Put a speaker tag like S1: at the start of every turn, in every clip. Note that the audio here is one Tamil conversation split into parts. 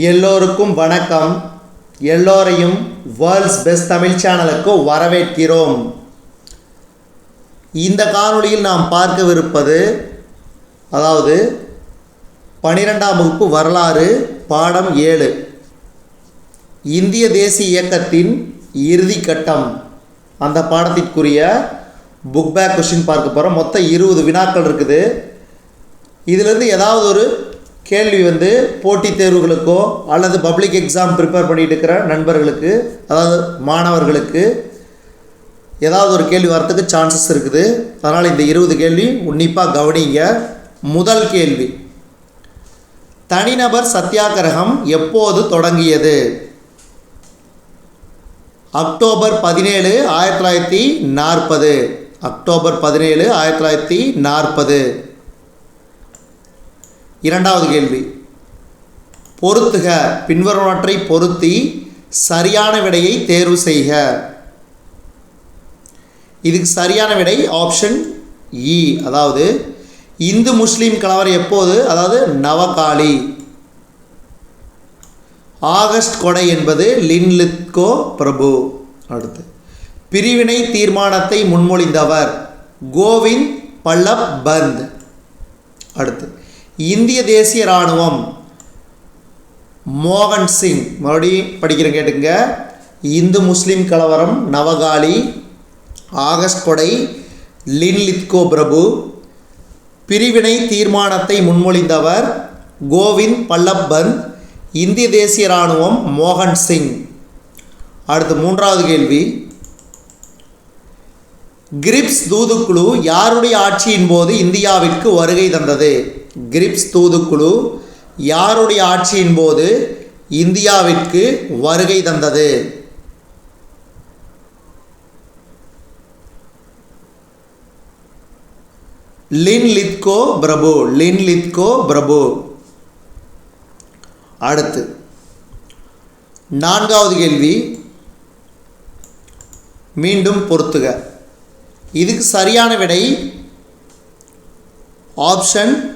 S1: எல்லோருக்கும் வணக்கம். எல்லோரையும் வேர்ல்ட்ஸ் பெஸ்ட் தமிழ் சேனலுக்கு வரவேற்கிறோம். இந்த காணொளியில் நாம் பார்க்கவிருப்பது அதாவது பனிரெண்டாம் வகுப்பு வரலாறு பாடம் ஏழு. இந்திய தேசிய இயக்கத்தின் இறுதி கட்டம். அந்த பாடத்திற்குரிய புக் பேக் கொஷின் பார்க்க போகிறோம் மொத்தம் இருபது வினாக்கள் இருக்குது. இதிலிருந்து ஏதாவது ஒரு கேள்வி வந்து போட்டித் தேர்வுகளுக்கோ அல்லது பப்ளிக் எக்ஸாம் ப்ரிப்பேர் பண்ணிட்டு இருக்கிற நண்பர்களுக்கு அதாவது மாணவர்களுக்கு ஏதாவது ஒரு கேள்வி வரத்துக்கு சான்சஸ் இருக்குது. அதனால் இந்த இருபது கேள்வி உன்னிப்பாக கவனிங்க. முதல் கேள்வி. தனிநபர் சத்தியாகிரகம் எப்போது தொடங்கியது? அக்டோபர் பதினேழு ஆயிரத்தி தொள்ளாயிரத்தி நாற்பது. அக்டோபர் பதினேழு ஆயிரத்தி தொள்ளாயிரத்தி நாற்பது. இரண்டாவது கேள்வி. பொருத்துக. பின்வருவனவற்றை பொருத்தி சரியான விடையை தேர்வு செய்க. இதுக்கு சரியான விடை ஆப்ஷன் இ e. அதாவது இந்து முஸ்லீம் கலவர் எப்போது? அதாவது நவகாளி. ஆகஸ்ட் கொடை என்பது லின்லித்கோ பிரபு. அடுத்து பிரிவினை தீர்மானத்தை முன்மொழிந்தவர் கோவிந்த் பல்லப் பந்த். அடுத்து இந்திய தேசிய இராணுவம். மோகன் சிங். மறுபடியும் படிக்கிறேன் கேட்டுங்க இந்து முஸ்லீம் கலவரம் நவகாலி ஆகஸ்ட் கொடை லின்லித்கோ பிரபு. பிரிவினை தீர்மானத்தை முன்மொழிந்தவர் கோவிந்த் பல்லப் பந்த் இந்திய தேசிய இராணுவம் மோகன் சிங். அடுத்து மூன்றாவது கேள்வி. கிரிப்ஸ் தூதுக்குழு யாருடைய ஆட்சியின் போது இந்தியாவிற்கு வருகை தந்தது? கிரிப்ஸ் தூதுக்குழு யாருடைய ஆட்சியின் போது இந்தியாவிற்கு வருகை தந்தது? லின் லித்கோ பிரபு லின் லித்கோ பிரபு. அடுத்து நான்காவது கேள்வி. மீண்டும் பொறுத்துக. இதுக்கு சரியான விடை ஆப்ஷன்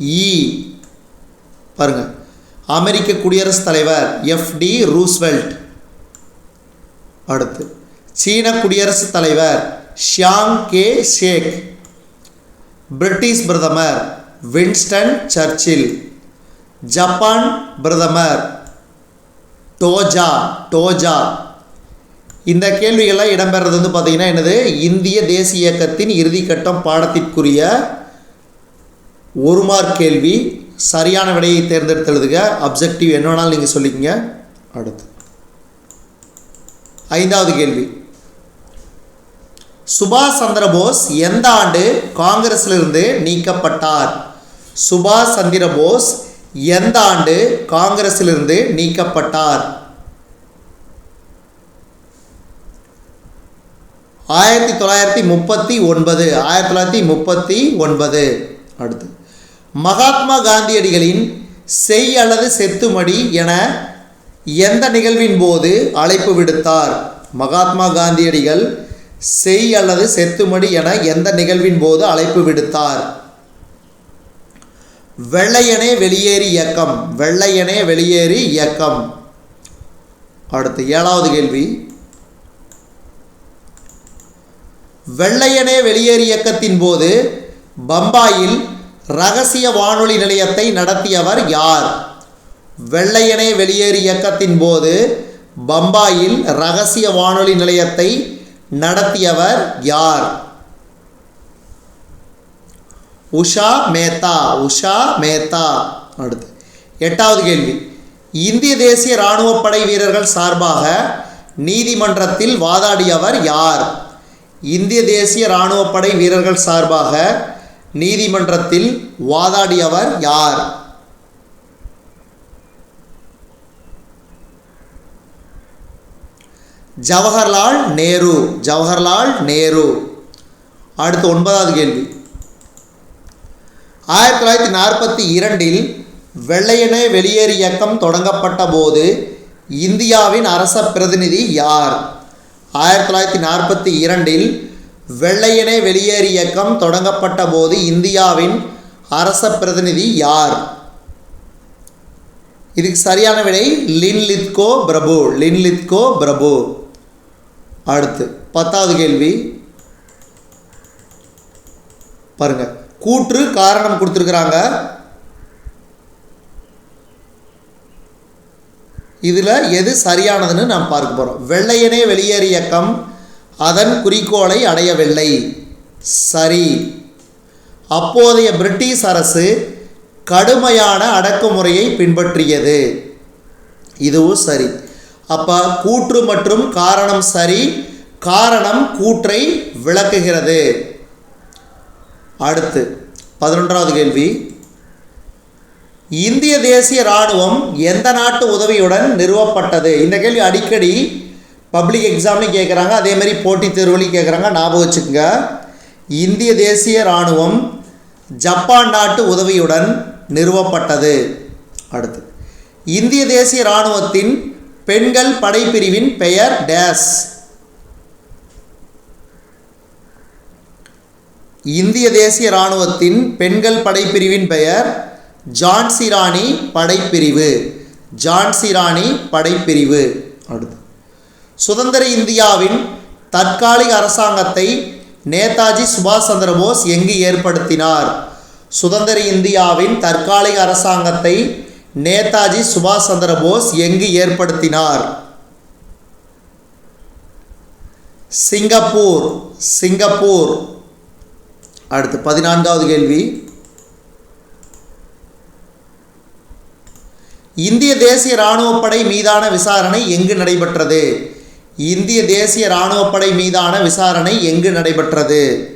S1: இ. பாருங்க. அமெரிக்க குடியரசுத் தலைவர் எஃப்டி ரூஸ்வெல்ட். அடுத்து சீன குடியரசுத் தலைவர் ஷியாங் கே. ஷேக். பிரிட்டிஷ் பிரதமர் வின்ஸ்டன் சர்ச்சில். ஜப்பான் பிரதமர் டோஜா டோஜா. இந்த கேள்விகள்லாம் இடம்பெறது வந்து பார்த்திங்கன்னா என்னது? இந்திய தேசிய இயக்கத்தின் இறுதிக்கட்டம் பாடத்திற்குரிய ஒரு மார்க் கேள்வி சரியான விடையை தேர்ந்தெடுத்து எழுதுக. அப்ஜெக்டிவ் என்ன வேணாலும் நீங்கள் சொல்லிக்கங்க. அடுத்து. ஐந்தாவது கேள்வி. சுபாஷ் சந்திரபோஸ் எந்த ஆண்டு காங்கிரஸிலிருந்து நீக்கப்பட்டார்? சுபாஷ் சந்திரபோஸ் எந்த ஆண்டு காங்கிரஸிலிருந்து நீக்கப்பட்டார்? ஆயிரத்தி தொள்ளாயிரத்தி முப்பத்தி ஒன்பது. ஆயிரத்தி தொள்ளாயிரத்தி முப்பத்தி ஒன்பது. அடுத்து. மகாத்மா காந்தியடிகளின் செய் அல்லது செத்துமடி என எந்த நிகழ்வின் போது அழைப்பு விடுத்தார்? மகாத்மா காந்தியடிகள் செய் அல்லது செத்துமடி என எந்த நிகழ்வின் போது அழைப்பு விடுத்தார்? வெள்ளையனே வெளியேறி இயக்கம் வெள்ளையனே வெளியேறி இயக்கம். அடுத்து ஏழாவது கேள்வி. வெள்ளையனே வெளியேறு இயக்கத்தின் போது பம்பாயில் ரகசிய வானொலி நிலையத்தை நடத்தியவர் யார்? வெள்ளையனே வெளியேறு இயக்கத்தின் போது பம்பாயில் ரகசிய வானொலி நிலையத்தை நடத்தியவர் யார்? உஷா மேத்தா உஷா மேத்தா. அடுத்து எட்டாவது கேள்வி. இந்திய தேசிய இராணுவப்படை வீரர்கள் சார்பாக நீதிமன்றத்தில் வாதாடியவர் யார்? இந்திய தேசிய இராணுவப்படை வீரர்கள் சார்பாக நீதிமன்றத்தில் வாதாடியவர் யார்? ஜவஹர்லால் நேரு. ஜவஹர்லால் நேரு. அடுத்து ஒன்பதாவது கேள்வி. ஆயிரத்தி தொள்ளாயிரத்தி நாற்பத்தி இரண்டில் வெள்ளையனே வெளியேறு இயக்கம் தொடங்கப்பட்ட போது இந்தியாவின் அரச பிரதிநிதி யார்? ஆயிரத்தி தொள்ளாயிரத்தி நாற்பத்தி இரண்டில் வெள்ளையனே வெளியேறு இயக்கம் தொடங்கப்பட்ட போது இந்தியாவின் அரச பிரதிநிதி யார்? இதுக்கு சரியான விடை லின்லித்கோ பிரபு. லின்லித்கோ பிரபு. அடுத்து பத்தாவது கேள்வி. பாருங்க கூற்று காரணம் கொடுத்துருக்குறாங்க. இதில் எது சரியானதுன்னு நாம் பார்க்க போகிறோம் வெள்ளையனே வெளியேறு இயக்கம் அதன் குறிக்கோளை அடையவில்லை. சரி. அப்போதைய பிரிட்டிஷ் அரசு கடுமையான அடக்குமுறையை பின்பற்றியது. இதுவும் சரி. அப்போ கூற்று மற்றும் காரணம் சரி. காரணம் கூற்றை விளக்குகிறது. அடுத்து பதினொன்றாவது கேள்வி. இந்திய தேசிய இராணுவம் எந்த நாட்டு உதவியுடன் நிறுவப்பட்டது? இந்த கேள்வி அடிக்கடி பப்ளிக் எக்ஸாம்லையும் கேட்குறாங்க அதே மாதிரி போட்டித் தேர்வுலையும் கேட்குறாங்க ஞாபகம் வச்சுக்கோங்க. இந்திய தேசிய இராணுவம் ஜப்பான் நாட்டு உதவியுடன் நிறுவப்பட்டது. அடுத்து இந்திய தேசிய இராணுவத்தின் பெண்கள் படைப்பிரிவின் பெயர் டேஸ். இந்திய தேசிய இராணுவத்தின் பெண்கள் படைப்பிரிவின் பெயர் ஜான்சிராணி படைப்பிரிவு. ஜான்சிராணி படைப்பிரிவு. அடுத்து சுதந்திர இந்தியாவின் தற்காலிக அரசாங்கத்தை நேதாஜி சுபாஷ் சந்திர போஸ் எங்கு ஏற்படுத்தினார்? சுதந்திர இந்தியாவின் தற்காலிக அரசாங்கத்தை நேதாஜி சுபாஷ் சந்திர போஸ் எங்கு ஏற்படுத்தினார்? Singapore Singapore. அடுத்து பதினான்காவது கேள்வி. இந்திய தேசிய இராணுவப்படை மீதான விசாரணை எங்கு நடைபெற்றது? இந்திய தேசிய இராணுவப்படை மீதான விசாரணை எங்கு நடைபெற்றது?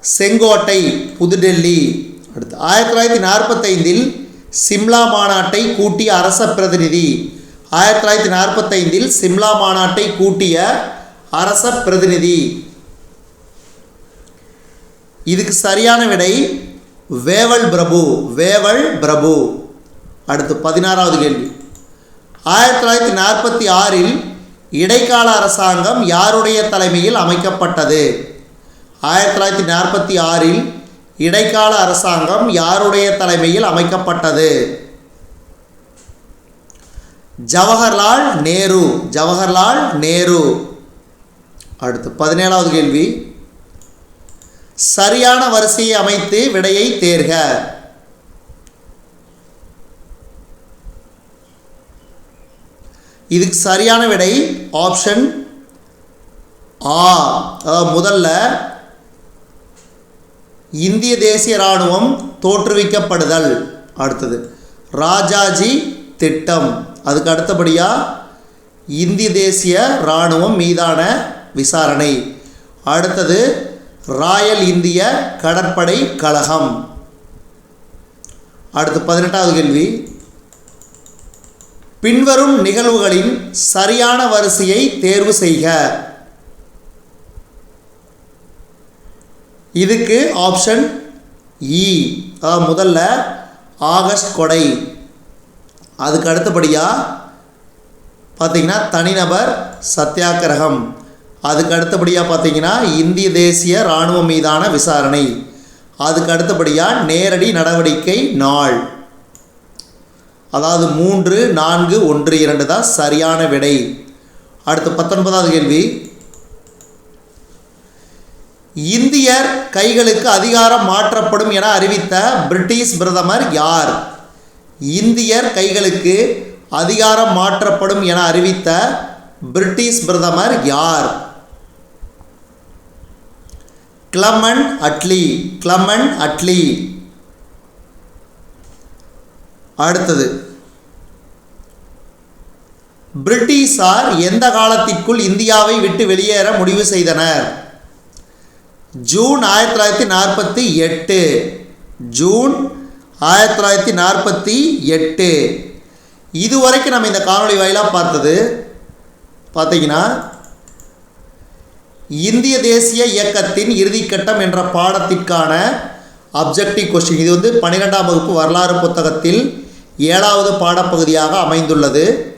S1: செங்கோட்டை புதுடெல்லி. அடுத்து ஆயிரத்தி தொள்ளாயிரத்தி நாற்பத்தைந்தில் சிம்லா மாநாட்டை கூட்டிய அரச பிரதிநிதி. ஆயிரத்தி தொள்ளாயிரத்தி நாற்பத்தைந்தில் சிம்லா மாநாட்டை கூட்டிய அரச பிரதிநிதி. இதுக்கு சரியான விடை வேவல் பிரபு வேவல் பிரபு. அடுத்து பதினாறாவது கேள்வி. ஆயிரத்தி தொள்ளாயிரத்தி நாற்பத்தி ஆறில் இடைக்கால அரசாங்கம் யாருடைய தலைமையில் அமைக்கப்பட்டது? ஆயிரத்தி தொள்ளாயிரத்தி நாற்பத்தி ஆறில் இடைக்கால அரசாங்கம் யாருடைய தலைமையில் அமைக்கப்பட்டது? ஜவஹர்லால் நேரு ஜவஹர்லால் நேரு. அடுத்து பதினேழாவது கேள்வி. சரியான வரிசையை அமைத்து விடையை தேர்க. இதுக்கு சரியான விடை ஆப்ஷன் ஆ. அதாவது முதல்ல இந்திய தேசிய இராணுவம் தோற்றுவிக்கப்படுதல். அடுத்தது ராஜாஜி திட்டம். அதுக்கு அடுத்தபடியாக இந்திய தேசிய இராணுவம் மீதான விசாரணை. அடுத்தது ராயல் இந்திய கடற்படை கழகம். அடுத்து பதினெட்டாவது கேள்வி. பின்வரும் நிகழ்வுகளின் சரியான வரிசையை தேர்வு செய்க. இதுக்கு ஆப்ஷன் இ அதாவது முதல்ல ஆகஸ்ட் கொடை. அதுக்கு அடுத்தபடியாக பார்த்தீங்கன்னா தனிநபர் சத்தியாகிரகம் அதுக்கு அடுத்தபடியாக பார்த்தீங்கன்னா இந்திய தேசிய இராணுவம் மீதான விசாரணை. அதுக்கு அடுத்தபடியாக நேரடி நடவடிக்கை நாள். அதாவது மூன்று நான்கு ஒன்று இரண்டு தான் சரியான விடை. அடுத்து பத்தொன்பதாவது கேள்வி. இந்தியர் கைகளுக்கு அதிகாரம் மாற்றப்படும் என அறிவித்த பிரிட்டிஷ் பிரதமர் யார்? இந்தியர் கைகளுக்கு அதிகாரம் மாற்றப்படும் என அறிவித்த பிரிட்டிஷ் பிரதமர் யார்? கிளமன் அட்லி கிளமன் அட்லி. அடுத்தது. பிரிட்டிஷார் எந்த காலத்திற்குள் இந்தியாவை விட்டு வெளியேற முடிவு செய்தனர்? ஜூன் ஆயிரத்தி தொள்ளாயிரத்தி நாற்பத்தி எட்டு. ஜூன் ஆயிரத்தி தொள்ளாயிரத்தி நாற்பத்தி எட்டு. இதுவரைக்கும் நம்ம இந்த காணொலி வாயிலாக பார்த்தது பார்த்தீங்கன்னா இந்திய தேசிய இயக்கத்தின் இறுதிக்கட்டம் என்ற பாடத்திற்கான அப்ஜெக்டிவ் கொஸ்டின் இது வந்து பன்னிரெண்டாம் வகுப்பு வரலாறு புத்தகத்தில் ஏழாவது பாடப்பகுதியாக அமைந்துள்ளது.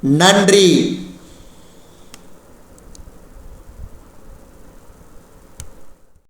S1: நன்றி.